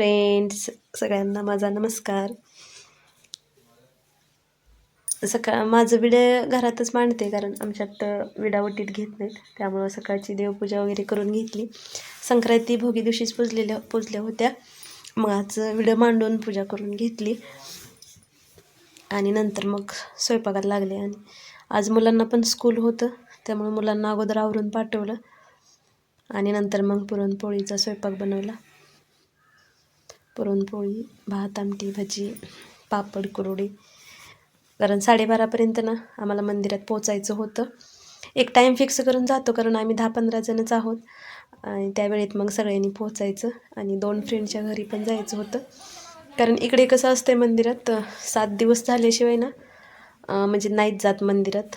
Friends सगळ्यांना माझा नमस्कार. सकाळ माझं विडं घरातच मांडते कारण आमच्यात विडावटीत घेत नाहीत. त्यामुळं सकाळची देवपूजा वगैरे करून घेतली. संक्रांती भोगी दिवशीच पुजलेल्या पुजल्या होत्या. मग आज विडं मांडून पूजा करून घेतली. आणि नंतर मग स्वयंपाकाला लागले आणि आज मुलांना पण स्कूल होतं. त्यामुळे मुलांना अगोदर आवरून पाठवलं. आणि नंतर मग पुरणपोळीचा स्वयंपाक बनवला. पुरणपोळी भात आमटी भजी पापड कुरडी कारण साडेबारापर्यंत ना आम्हाला मंदिरात पोचायचं होतं. एक टाईम फिक्स करून जातो कारण आम्ही दहा पंधरा जणच आहोत. आणि त्यावेळेत मग सगळ्यांनी पोचायचं आणि दोन फ्रेंडच्या घरी पण जायचं होतं. कारण इकडे कसं असतं मंदिरात सात दिवस झाल्याशिवाय ना म्हणजे नाहीच जात मंदिरात.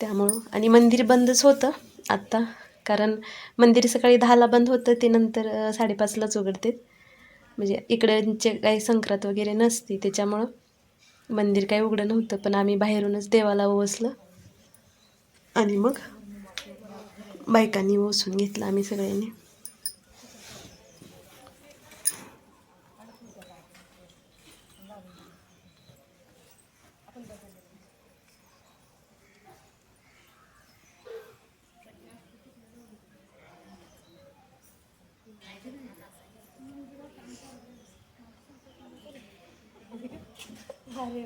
त्यामुळं आणि मंदिर बंदच होतं आत्ता. कारण मंदिर सकाळी दहाला बंद होतं ते नंतर साडेपाचलाच उघडते म्हणजे इकडचे काही संक्रांत वगैरे नसते त्याच्यामुळं मंदिर काही उघडं नव्हतं पण आम्ही बाहेरूनच देवाला ओसलं आणि मग? बायकांनी ओसून घेतलं आम्ही सगळ्यांनी. अरे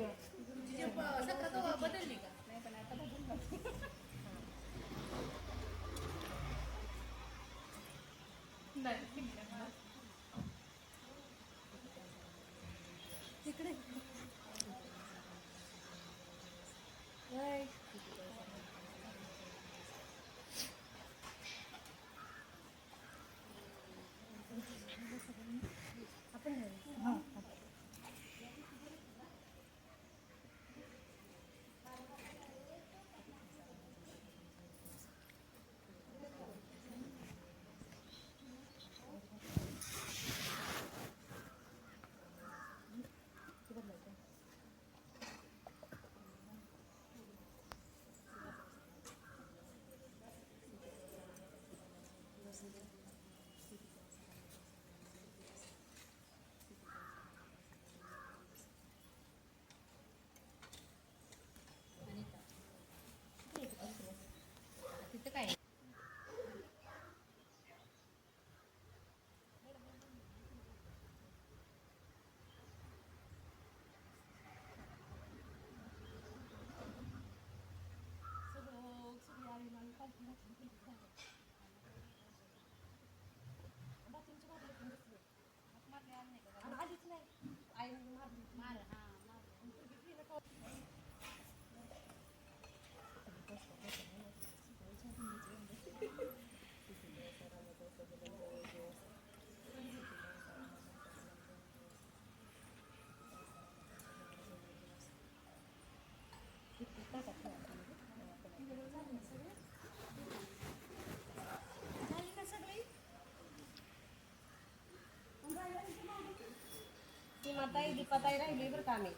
बदलली का नाही पण आता सीमाताई दीपाताई राहिली बरं का आम्ही.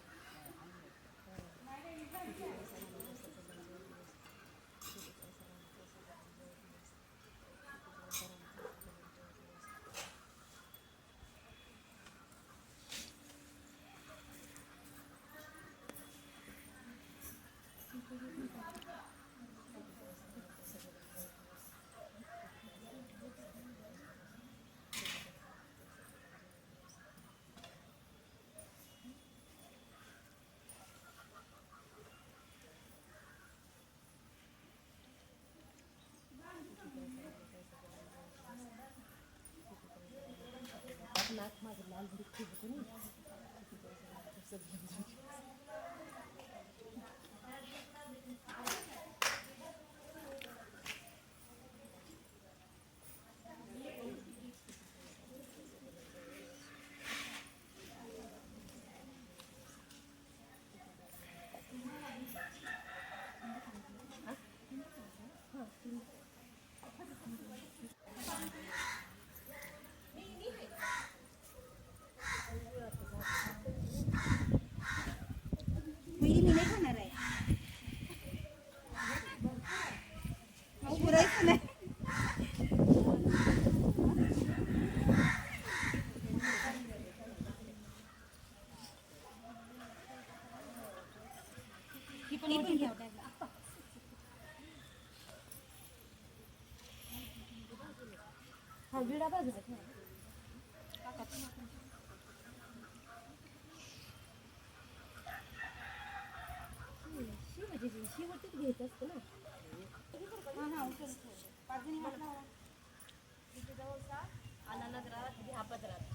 नाक माझं लाल भडक खूप होतं जाणार आहे. पुरायचं नाही. हा विडा बाजूला ठेवा. शिवाजी शिवटीच घ्यायचं असतं ना हा, हा, उचल. बाजूने हात लावा. तिथे जवळचा आला नगरात घ्या पदरात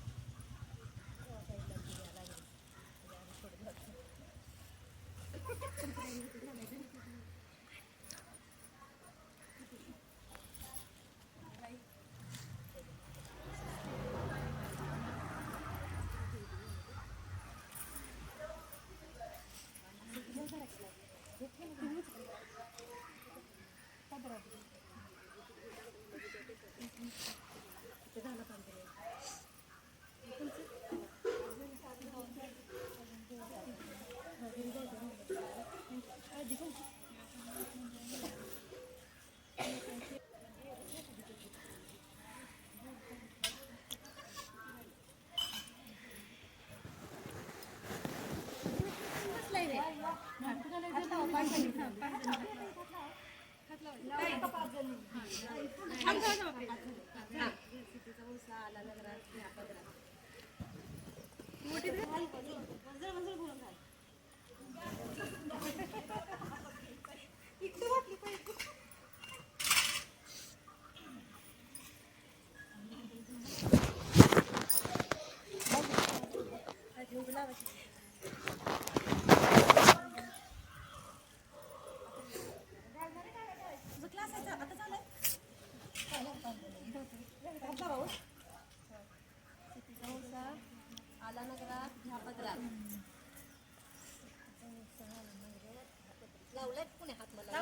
आला नगरात घ्या पदरात लावलाय पुणे हात मला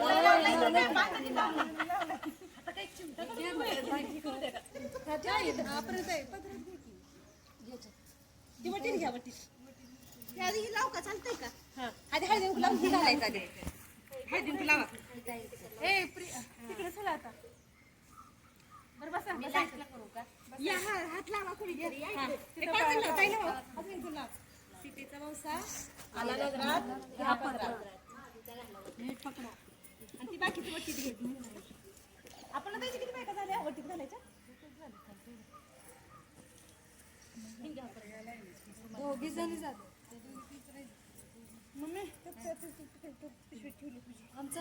लाव का? चालतंय का? आधी हळदी कुंकू लावून घालायचं आधी. हळदी कुंकू लावा. ए तिकडे चला आता. बरं बसा. बसा. करू का? या हा हात लावा कोणी घरी सिटीचा वंसा आला नगरात ह्या पदरात. नीट पकडा. आणि ती बाकीची घ्यायची आपण किती बायका झाल्या? वट्टीत घालायच्या? दोघी जणी जातो मम्मी. आमचं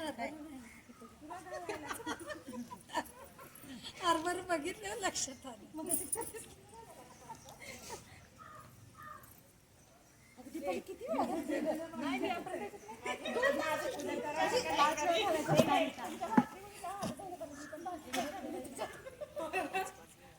हरभर बघितलं लक्षात आलं. किती? नाही,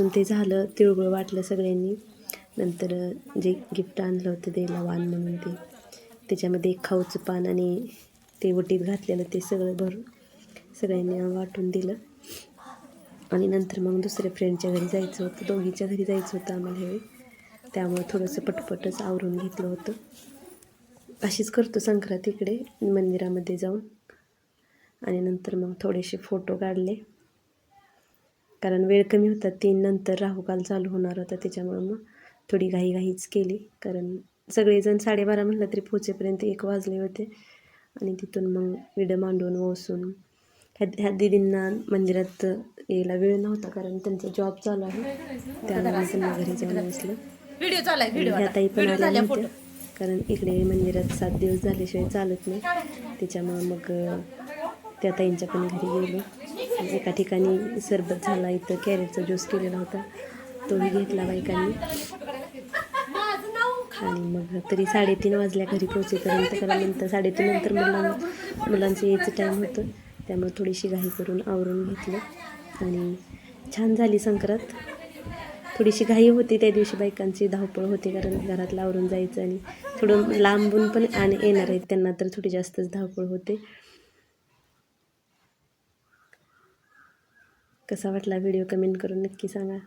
ओसून ते झालं तिळगुळ वाटलं सगळ्यांनी. नंतर जे गिफ्ट आणलं होतं ते लवान म्हणून ते. त्याच्यामध्ये एक खाऊचं पान आणि ते वटीत घातलेलं ते सगळं भरून सगळ्यांनी वाटून दिलं. आणि नंतर मग दुसऱ्या फ्रेंडच्या घरी जायचं होतं. दोघीच्या घरी जायचं होतं आम्हाला हे. त्यामुळे थोडंसं पटपटच आवरून घेतलं होतं. अशीच करतो संक्रांतीकडे मंदिरामध्ये जाऊन. आणि नंतर मग थोडेसे फोटो काढले. कारण वेळ कमी होता तीन नंतर राहुकाल चालू होणार होता त्याच्यामुळं मग थोडी घाईघाईच केली. कारण सगळेजण साडेबारा म्हटलं तरी पोचेपर्यंत एक वाजले होते. आणि तिथून मग विडं मांडून ओसून ह्या ह्या दिदींना मंदिरात यायला वेळ नव्हता कारण त्यांचा जॉब चालू आहे. त्यामुळे त्यांना घरी जाऊन बसलं. व्हिडिओ चालू आहे व्हिडिओ ह्या ताई पण आल्या नव्हत्या. कारण इकडे मंदिरात सात दिवस झाल्याशिवाय चालत नाही. त्याच्यामुळं मग त्या ताईंच्या पण घरी गेलो. एका ठिकाणी सरबत झाला इथं कॅरेटचा ज्यूस केलेला होता. तोही घेतला बायकांनी. आणि मग तरी साडेतीन वाजल्या घरी पोहोचेपर्यंत कारण नंतर साडेतीन नंतर मुलां मुलांचं यायचं टाईम होतं. त्यामुळे थोडीशी घाई करून आवरून घेतलं. आणि छान झाली संक्रांत. थोडीशी घाई होती त्या दिवशी बायकांची धावपळ होती कारण घरातलं आवरून जायचं आणि थोडं लांबून पण आणि येणार आहेत. त्यांना तर थोडी जास्तच धावपळ होते. कसा वाटला व्हिडिओ कमेंट करून नक्की सांगा.